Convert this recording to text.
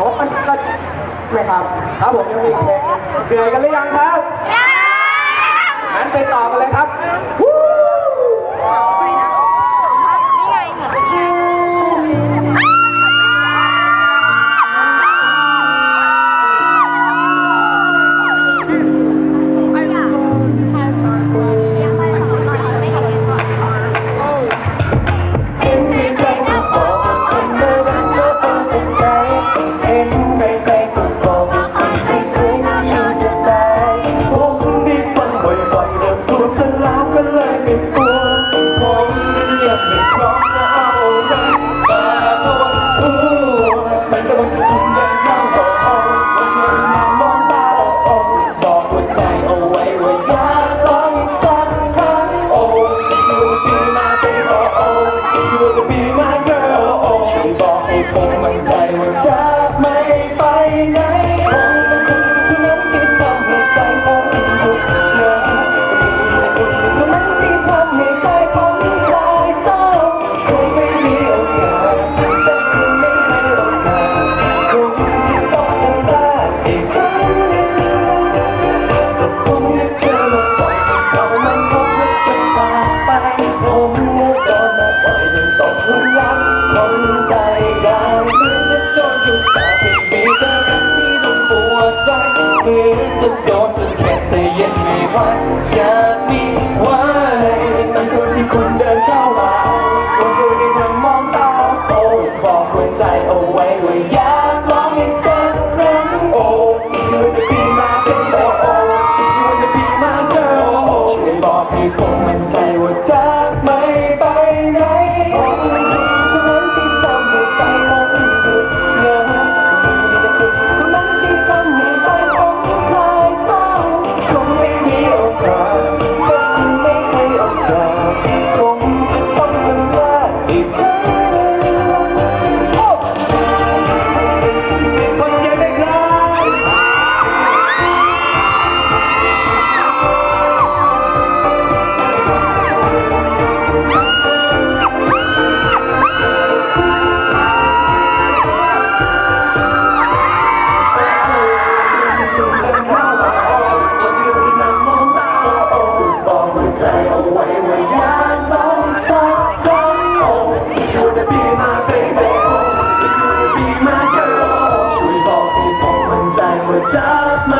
แต่ว่ามันก็ไม่ครับครับผมยังมีอีกเพลงหนึ่งเหนื่อยกันหรือยังครับงั้นไปต่อกันเลยครับ way where young, long and Stop.